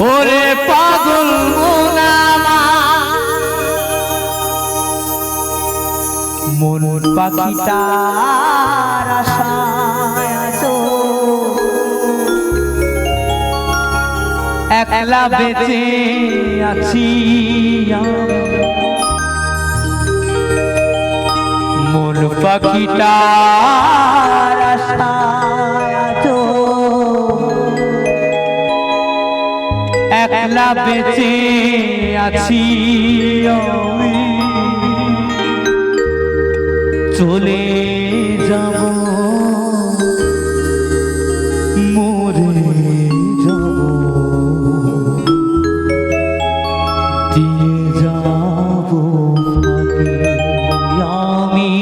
ওরে পাগল মন আছো। একলা বেঁচে আছি মন পাখিটার আশায় একলা বেঁচে আছি চলে যাব। মরে যাব। আমি।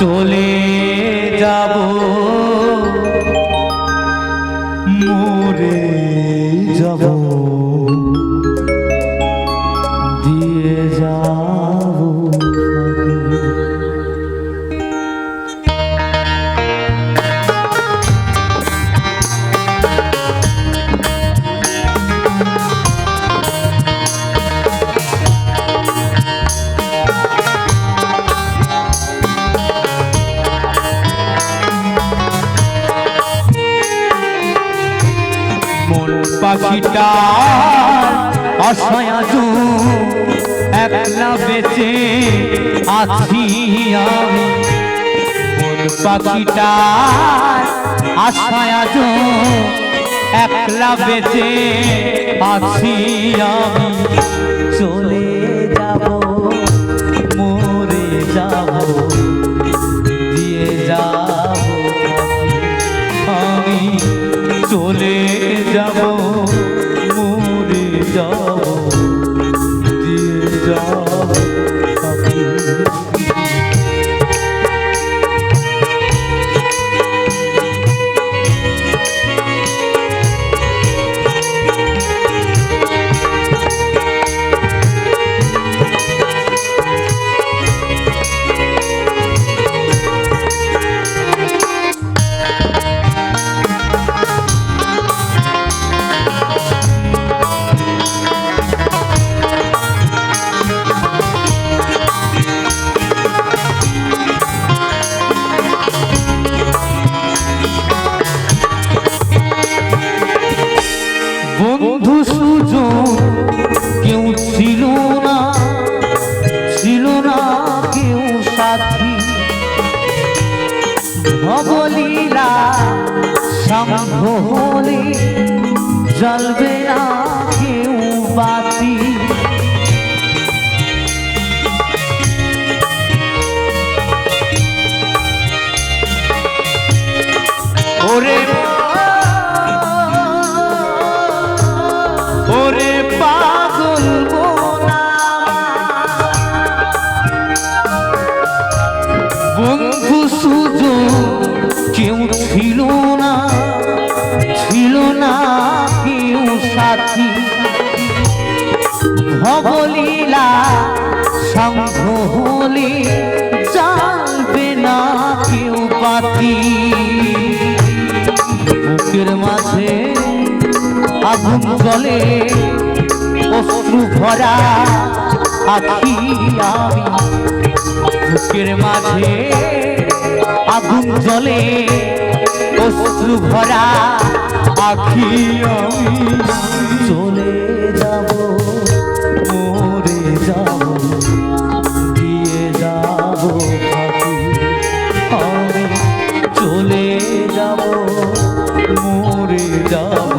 চলে যাব। যাব পাখিটা আছি আমি। পাখিটা আশায়াজু একলা বেঁচে আছি আমি। চলে যাব, মরে যাব, দিয়ে যাব। আমি চলে যাব। হলে জ্বলবে না। ভবলীলা সংঘ হলে জানবে না কেউ পাতি বুকের মাঝে আগুন জলে অশ্রু ভরা আখি আমি। বুকের মাঝে আগুন জলে অশ্রু ভরা আখি আমি। চলে যাব মরে যাব দিয়ে যাব ফাঁকি আমি চলে যাব মরে যাব।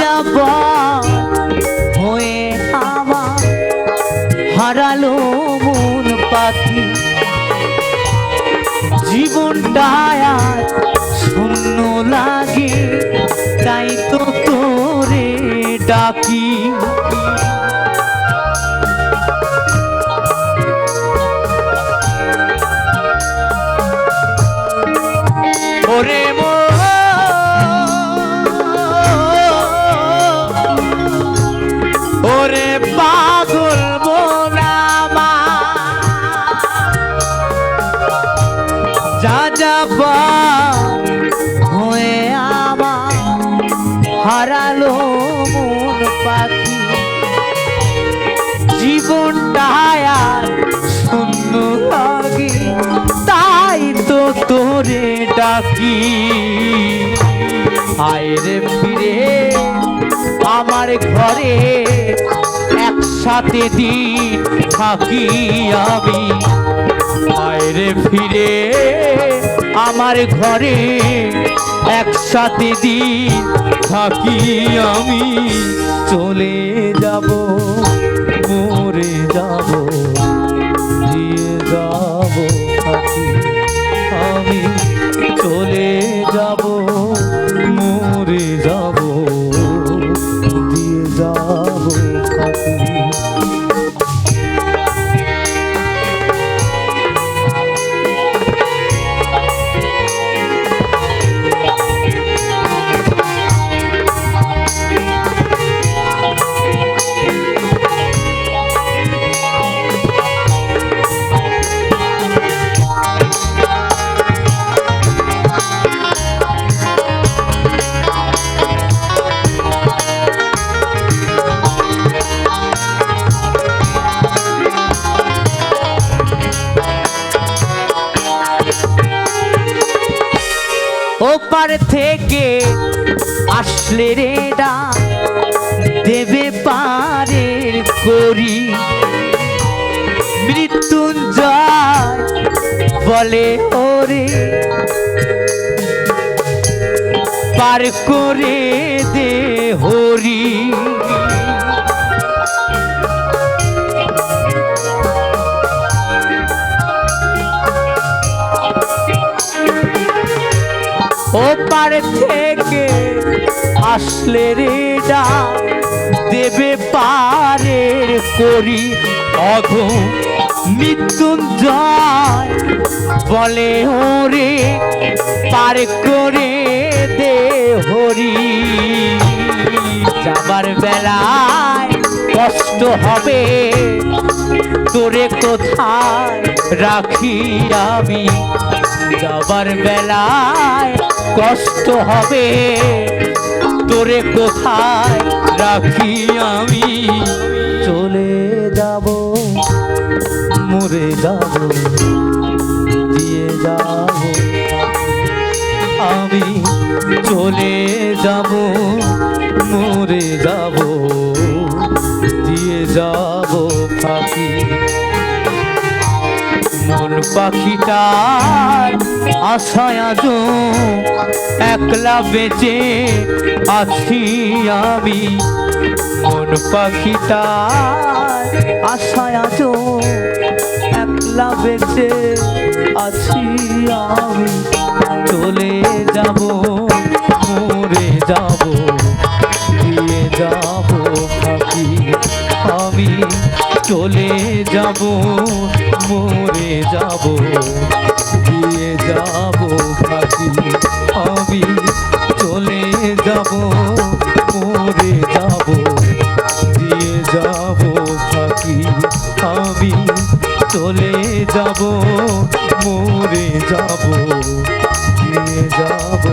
যাবা হয়ে আমার হারালো মন পাখি। জীবনটা আজ শূন্য লাগে তাই তো তোরে ডাকি। ডাকি আয়রে ফিরে, আমার ঘরে একসাথে দিন থাকি আমি। আয়রে ফিরে, আমার ঘরে একসাথে দিন থাকি আমি। চলে যাব, মরে যাব, দিয়ে যাব চলে যাব মরে যাব দিয়ে যাব ওপার থেকে আসলে রে ডা দেবে পারে করি। মৃত্যুঞ্জয় বলে ওরে পার করে দে। থেকে আসলে রে ডা দেবে পারের করি অঘ মৃত্যুঞ্জয়। বলে ওরে পার করে দে হরি। যাবার বেলায় কষ্ট হবে, তোরে কোথায় রাখি আমি? যাবার বেলায় কষ্ট হবে। তোরে কোথায় রাখি আমি? চলে যাব, মরে যাব, দিয়ে যাব। আমি চলে যাব, মরে যাব, দিয়ে যাব পাখি মন পাখিটার আশায় আজ একলা বেঁচে আছি আমি। মন পাখিটার আশায় আজ একলা বেঁচে আছি আমি। চলে যাব, মরে যাব। চলে যাব, মরে যাব দিয়ে যাব পাখি আমি চলে যাব, মরে যাব দিয়ে যাব পাখি আমি চলে যাব, মরে যাব দিয়ে যাব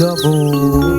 double.